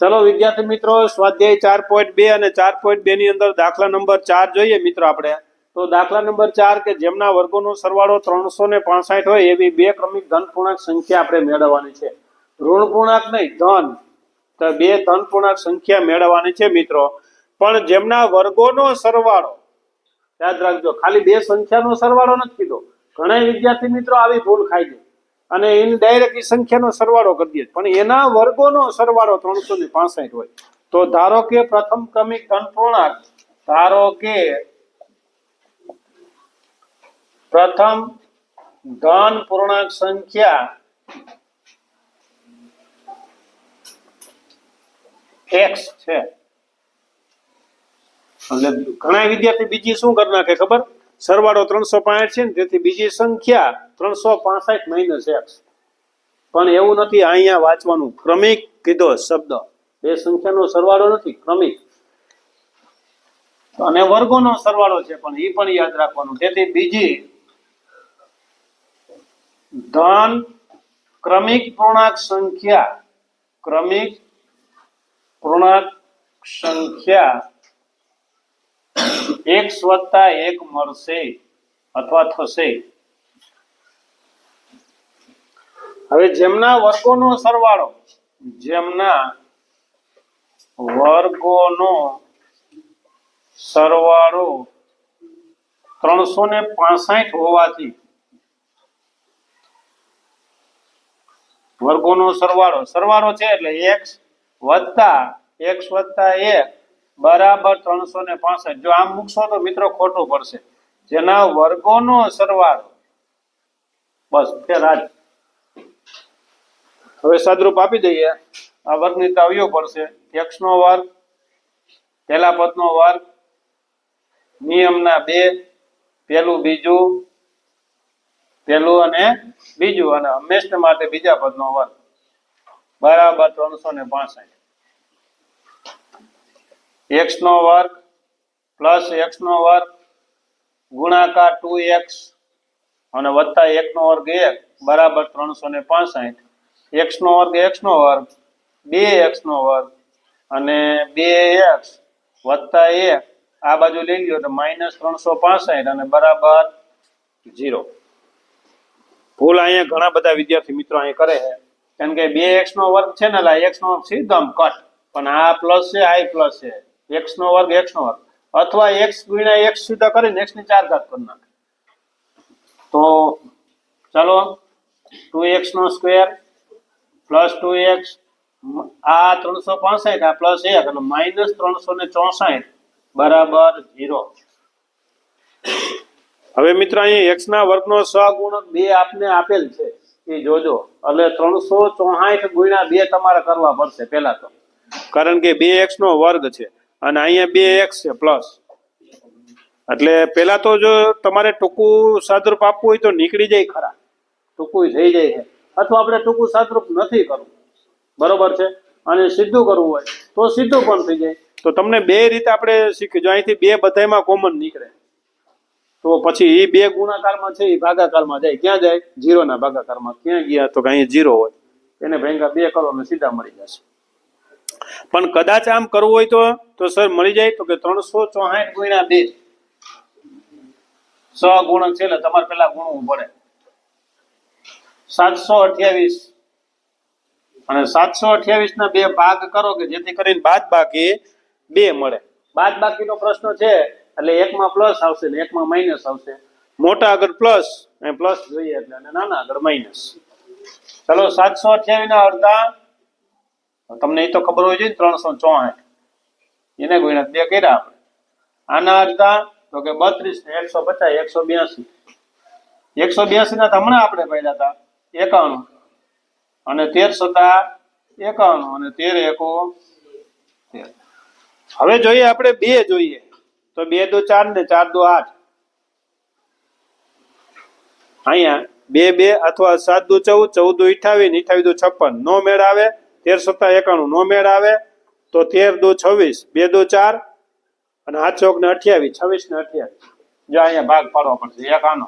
ચલો વિદ્યાર્થી મિત્રો, સ્વાધ્યાય ચાર પોઈન્ટ બે અને ચાર પોઈન્ટ બે ની અંદર દાખલા નંબર ચાર જોઈએ મિત્રો આપણે. તો દાખલા નંબર ચાર કે જેમના વર્ગોનો સરવાળો ત્રણસો ને પાસઠ હોય એવી બે ક્રમિક ધન પૂર્ણાંક સંખ્યા આપણે મેળવવાની છે. ઋણ પૂર્ણાંક નહીં, ધન. તો બે ધન પૂર્ણાંક સંખ્યા મેળવવાની છે મિત્રો. પણ જેમના વર્ગોનો સરવાળો, યાદ રાખજો, ખાલી બે સંખ્યાનો સરવાળો નથી કીધો. ઘણા વિદ્યાર્થી મિત્રો આવી ભૂલ ખાય છે અને ઇનડાયરેક્ટ સંખ્યાનો સરવાળો કરી દે પણ એના વર્ગોનો સરવાળો ત્રણસો ને પાસઠ હોય. તો ધારો કે પ્રથમ ક્રમિક ઘનપૂર્ણાંક ધારો કે પ્રથમ ધન પૂર્ણાંક સંખ્યા એક્સ છે. એટલે ઘણા વિદ્યાર્થી બીજી શું કરી નાખે ખબર? સરવાળો ત્રણસો પાંસઠ છે ને, તેથી બીજી સંખ્યા ત્રણસો પાસઠ માઇનસ એક્સ પણ એવું નથી, અહીંયા વાંચવાનું, ક્રમિક કીધો શબ્દ. બે સંખ્યાનો સરવાળો નથી, ક્રમિક. અને વર્ગોનો સરવાળો છે, પણ એ પણ યાદ રાખવાનું. તેથી બીજી ધન ક્રમિક પૂર્ણાંક સંખ્યા, ક્રમિક પૂર્ણાંક સંખ્યા એક્સ વત્તા એક મળશે અથવા થશે. હવે જેમના વર્ગોનો સરવાળો, જેમના વર્ગોનો સરવાળો ત્રણસો ને પાસઠ હોવાથી, વર્ગોનો સરવાળો સરવાળો છે એટલે એક્સ વત્તા એક્સ વત્તા એક બરાબર ત્રણસો ને પાસઠ. જો આમ મૂકશો તો મિત્રો ખોટું પડશે. જેના વર્ગોનો સરવાળો. બસ, ફેર આજ. હવે સદરૂપ આપી દઈએ. આ વર્ગની તો આવ્યો પડશે. એક્સ નો વર્ગ, પહેલા પદનો વર્ગ, નિયમના બે, પેલું બીજું, પેલું અને બીજું, અને હંમેશા માટે બીજા પદનો વર્ગ. બરાબર ત્રણસો ને પાસઠ. એક્સ નો વર્ગ પ્લસ એક્સ નો વર્ગ ગુણાકાર ટુ એક્સ અને વત્તા એક નો વર્ગ એક બરાબર ત્રણસો ને પાસઠ. એક્સ નો વર્ગ એક્સ નો વર્ગ, બે એક્સ નો વર્ગ અને બે એક્સ વત્તા એક. આ બાજુ લઈ લ્યો તો માઇનસ ત્રણસો પાસઠ અને બરાબર ઝીરો. ભૂલ અહીંયા ઘણા બધા વિદ્યાર્થી મિત્રો અહીંયા કરે છે. કારણ કે બે એક્સ નો વર્ગ છે ને એક્સ નો વર્ગ સીધો કટ પણ આ પ્લસ છે, આ પ્લસ છે. એક્સ નો વર્ગ એક્સ નો વર્ગ. અથવા એક્સ ગુણ્યા એક્સ સીધા કરીને એક્સની ચાર ઘાત કરી નાખે. તો ચાલો, ટુ એક્સ નો સ્ક્વેર પ્લસ ટુ એક્સ, આ ત્રણસો પાસઠ, આ પ્લસ એક, અને માઇનસ ત્રણસો ને ચોસઠ બરાબર ઝીરો. હવે મિત્ર અહીં એક્સ ના વર્ગનો સહગુણક બે આપને આપેલ છે. એ જોજો. એટલે ત્રણસો ચોસાઠ ગુણ્યા બે તમારે કરવા પડશે પેલા તો. કારણ કે બે એક્સ નો વર્ગ છે. અને અહીંયા બે એક્સ છે પ્લસ એટલે પેલા તો જો તમારે ટૂંકું સાદરૂપ આપવું હોય તો નીકળી જાય ખરા. ટૂંકું થઈ જાય છે. અથવા આપણે ટૂંકું સાદરૂપ નથી કરવું. બરોબર છે? અને સીધું કરવું હોય તો સીધું પણ થઈ જાય. તો તમને બે રીતે આપણે શીખી જો અહીંથી બે બધાયમાં કોમન નીકળે. તો પછી એ બે ગુણાકારમાં છે એ ભાગાકારમાં જાય. ક્યાં જાય? જીરોના ભાગાકારમાં. ક્યાં ગયા? તો કે જીરો હોય. એને ભેગા બે કરો ને સીધા મળી જશે. પણ કદાચ આમ કરવું હોય તો તો સર મળી જાય તો કે ત્રણસો ચોસાઠ ગુણ્યા બે. સ ગુણક છે એટલે તમારે પેલા ગુણવું પડે. સાતસો અઠ્યાવીસ. અને સાતસો અઠ્યાવીસ ના બે ભાગ કરો કે જેથી કરીને બાદ બાકી બે મળે. બાદ બાકીનો પ્રશ્ન છે, એટલે એકમાં પ્લસ આવશે ને એકમાં માઇનસ આવશે. મોટા આગળ પ્લસ પ્લસ જોઈએ એટલે નાના આગળ માઇનસ ચલો, સાતસો અઠ્યાવીસ ના અડધા તમને એ તો ખબર હોય છે ત્રણસો ચોસઠ એને ગુણ્યા બે કર્યા આપણે. આના અડધા, તો કે બત્રીસ ને એકસો પચાસ, એકસો બ્યાસી. એકસો બ્યાસી ના હમણાં આપણે પડ્યા હતા, એકાણું. અને તેર સતા એકાણું અને તેર એકો તેર. હવે જોઈએ આપણે બે જોઈએ. તો બે દો ચાર ને ચાર દો આઠ. અહીંયા બે બે અથવા સાત દો ચૌદ ચૌદ દો અઠાવીસ અઠાવીસ દો છપ્પન. નો મેળ આવે તેર સત્તા એકાણું નો મેળ આવે, તો તેર દો છવ્વીસ, બે દો ચાર, અને હાથ ચોક ને અઠ્યાવીસ, છવ્વીસ ને અઠ્યાવીસ. જો અહીંયા ભાગ પાડવા પડશે, એક આનો.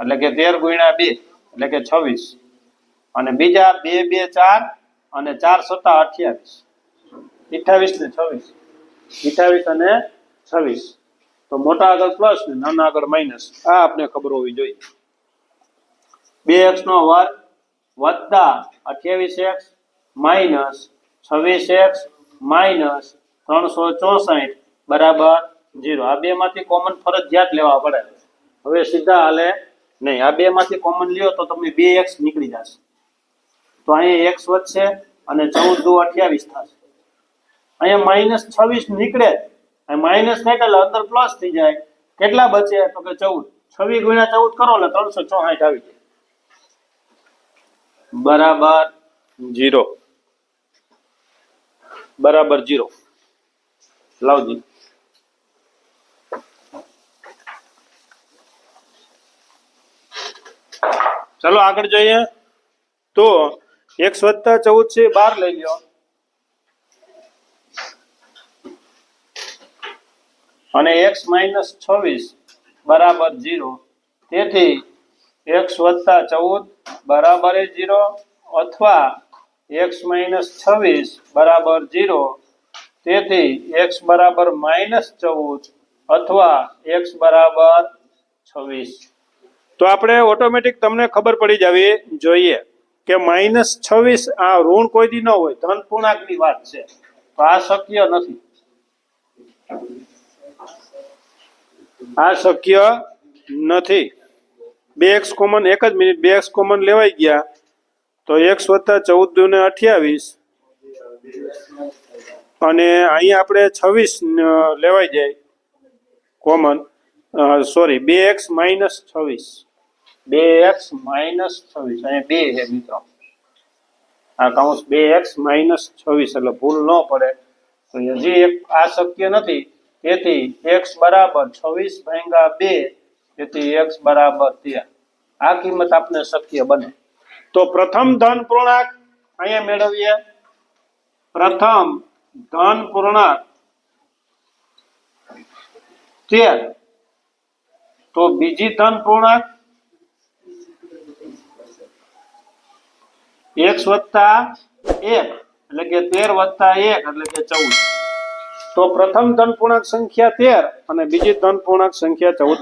એટલે કે તેર ગુણ્યા બે, એટલે કે છવ્વીસ. અને બીજા બે બે, ચાર, અને ચાર સત્તા અઠ્યાવીસ. અઠ્યાવીસ ને છવ્વીસ. અઠ્યાવીસ અને છવ્વીસ. તો મોટા આગળ પ્લસ ને નાના આગળ માઇનસ આ આપણે ખબર હોવી જોઈએ. બે એક્સ નો વર્ગ વત્તા અઠ્યાવીસ એક્સ માઇનસ છવ્વીસ એક્સ માઇનસ ત્રણસો ચોસઠ બરાબર જીરો આ બે માંથી કોમન ફરજિયાત લેવા પડે. હવે સીધા હાલે નહીં. આ બે માંથી કોમન લ્યો તો તમને બે એક્સ નીકળી જશે. તો અહીંયા એક્સ વધશે અને ચૌદ દુ અઠ્યાવીસ થશે. અહીંયા માઇનસ છવ્વીસ નીકળે. માઇનસ થાય એટલે અંદર પ્લસ થઈ જાય. કેટલા બચે? તો કે ચૌદ. છવ્વીસ ગુણ્યા ચૌદ કરો એટલે ત્રણસો ચોસાઠ આવી જાય. બરાબર જીરો બરાબર જીરો. લાવજી ચાલો આગળ જોઈએ. તો એક વત્તા ચૌદ છે, બાર લઈ લ્યો. અને એક્સ માઇનસ છવ્વીસ, બરાબર જીરો. તેથી એક્સ વત્તા ચૌદ બરાબર જીરો. અથવા એક્સ માઇનસ છવ્વીસ બરાબર જીરો તેથી એક્સ બરાબર માઇનસ ચૌદ અથવા એક્સ બરાબર છવ્વીસ. તો આપણે ઓટોમેટિક તમને ખબર પડી જવી જોઈએ કે માઇનસ છવ્વીસ આ ઋણ કોઈ દી ન હોય ધન પૂર્ણાંકની વાત છે. તો આ શક્ય નથી. આ શક્ય નથી. બે એક્સ કોમન એક જ મિનિટ બે એક્સ કોમન લેવાઈ ગયા. તો એક્સ વત્તા ચૌદ દુને અઠ્યાવીસ અને અહીંયા આપણે છવ્વીસ લેવાઈ જાય. કોમન સોરી બે એક્સ માઇનસ છવ્વીસ. બે એક્સ માઇનસ છવ્વીસ. અહીંયા બે છે મિત્રો. આ કાઉન્સ બે એક્સ માઇનસ છવ્વીસ, એટલે ભૂલ ન પડે. તો હજી એક આ શક્ય નથી. તેથી એક્સ બરાબર છવ્વીસ ભાંગા બે, તેથી એક્સ બરાબર તેર. આ કિંમત આપને શક્ય બને. તો પ્રથમ ધન પૂર્ણાંક અહીંયા મેળવીએ. પ્રથમ ધન પૂર્ણાંક તેર. તો બીજી ધન પૂર્ણાંક એક વત્તા એક, એટલે કે તેર વત્તા એક, એટલે કે ચૌદ. તો પ્રથમ ધન પૂર્ણાંક સંખ્યા તેર અને બીજી ધન પૂર્ણાંક સંખ્યા ચૌદ